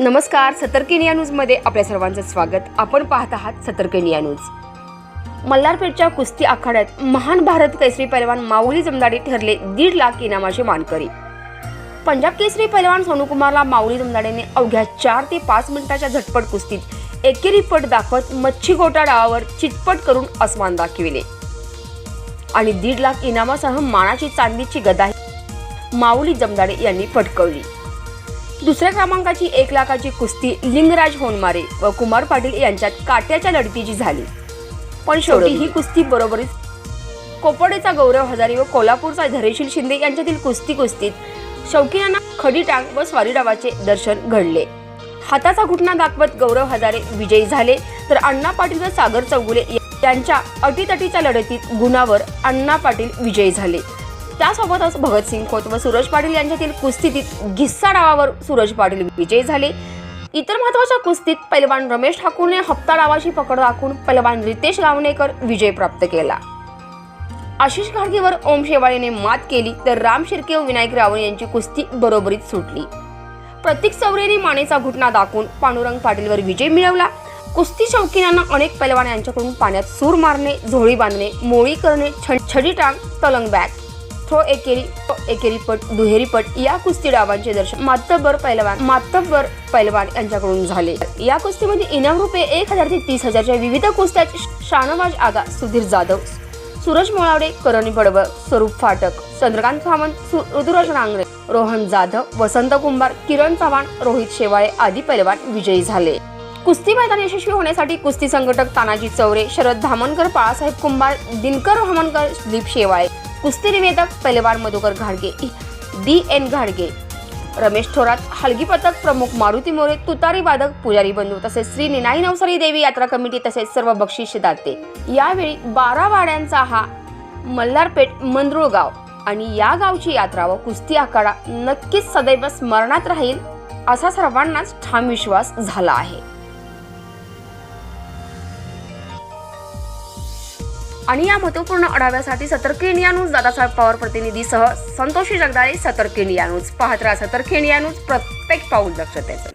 नमस्कार सतर्क इंडिया न्यूजमध्ये आपल्या सर्वांचं स्वागत. आपण पाहत आहात सतर्क इंडिया न्यूज. मल्हारपेठच्या कुस्ती आखाड्यात महान भारत केसरी पैलवान माऊली जमदाडे ठरले दीड लाख इनामाचे मानकरी. पंजाब केसरी पैलवान सोनूकुमारला माऊली जमदाडेने अवघ्या चार ते पाच मिनिटाच्या झटपट कुस्तीत एकेरी पट दाखवत मच्छी गोटा डावावर चितपट करून अस्मान दाखविले. आणि दीड लाख इनामासह मानाची चांदीची गदा माऊली जमदाडे यांनी पटकवली दुसऱ्या क्रमांकाची एक लाखाची कुस्ती लिंगराज होनमारे व कुमार पाटील यांच्यात काट्याच्या लढतीची झाली. पण शेवटी ही कुस्ती बरोबरीच कोपडेचा गौरव हजारी व कोल्हापूरचा धैर्यशील शिंदे यांच्यातील कुस्ती कुस्तीत शौकीनांना खडी टांग व स्वारी डावाचे दर्शन घडले. हाताचा घुटणा दाखवत गौरव हजारे विजयी झाले तर अण्णा पाटील व सागर चौगुले यांच्या अटीतटीच्या लढतीत गुणावर अण्णा पाटील विजयी झाले. त्यासोबतच भगतसिंग खोत व सूरज पाटील यांच्यातील कुस्तीत घिस्सा डावावर सूरज पाटील विजयी झाले. इतर महत्त्वाच्या कुस्तीत पैलवान रमेश ठाकूरने हप्ता डावाची पकड राखून पैलवान रितेश गावणेकर विजय प्राप्त केला. आशिष घाडगेवर ओम शेवाळेने मात केली तर राम शिर्के व विनायक रावण यांची कुस्ती बरोबरीत सुटली. प्रतीक चौरेने मानेचा घुटणा दाखवून पांडुरंग पाटीलवर विजय मिळवला. कुस्ती शौकीनांना अनेक पैलवान यांच्याकडून पाण्यात सूर मारणे झोळी बांधणे मोळी करणे छ- छडी टांग तलंग बॅग. थ्रो एकेरी एकेरीपट दुहेरीपट या कुस्ती डावांचे दर्शन मातब्बर पैलवान मातब्बर पैलवान यांच्याकडून झाले. या कुस्तीमध्ये इनाम रुपये एक हजार ते तीस हजारच्या विविध कुस्त्यात शानवाज आगा सुधीर जाधव सूरज मोळावडे करणी बडवळ स्वरूप फाटक चंद्रकांत सावंत सु- ऋतुराज नांगरे रोहन जाधव वसंत कुंभार किरण चव्हाण रोहित शेवाळे आदी पैलवान विजयी झाले. कुस्ती मैदान यशस्वी होण्यासाठी कुस्ती संघटक तानाजी चौरे शरद धामणकर बाळासाहेब कुंभार दिनकर धामणकर दिलीप शेवाळे कुस्ती निवेदक पैलवान मधुकर घाडगे डी एन घाडगे रमेश थोरात हलगी पथक प्रमुख मारुती मोरे तुतारी वादक पुजारी बंधू तसेच श्री निनाई नवसारी देवी यात्रा कमिटी तसेच सर्व बक्षीस दाते. यावेळी बारा वाड्यांचा हा मल्हारपेठ मंदरूळ गाव आणि या गावची यात्रा व कुस्ती आखाडा नक्कीच सदैव स्मरणात राहील असा सर्वांनाच ठाम विश्वास झाला आहे. आणि या महत्त्वपूर्ण आढाव्यासाठी सतर्क इंडिया न्यूज दादासाहेब पवार प्रतिनिधीसह संतोषी जगदाळे सतर्क इंडिया न्यूज. पाहत राहा सतर्क इंडिया न्यूज प्रत्येक पाऊल दक्षतेच.